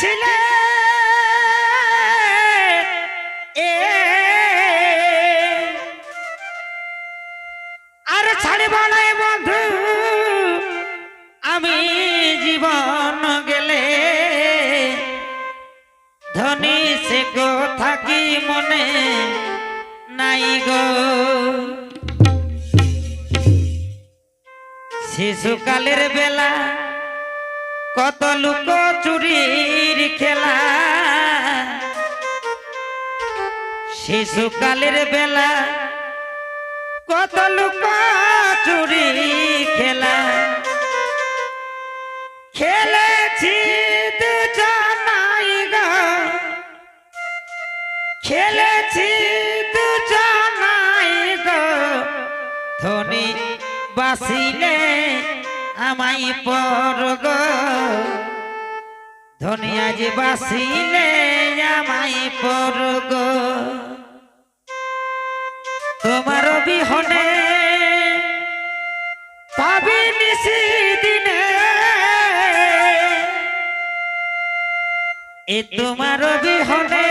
ছিলে এ আর ছাড়ব না বন্ধু, আমি জীবন গেলে ধনী সে গো থাকি মনে নাই গো? শিশুকালের বেলা কত লুক চুরির খেলা। শিশুকালের বেলা কত লুক চুরি খেলা। খেলেছি খেলেছি ধনী বাসিলে আমাই পর গো ধনিয়া যে বাসিলে আমাই পরগ। তোমার বিহনে পাবি নিশি দিনে। এ তোমার বিহনে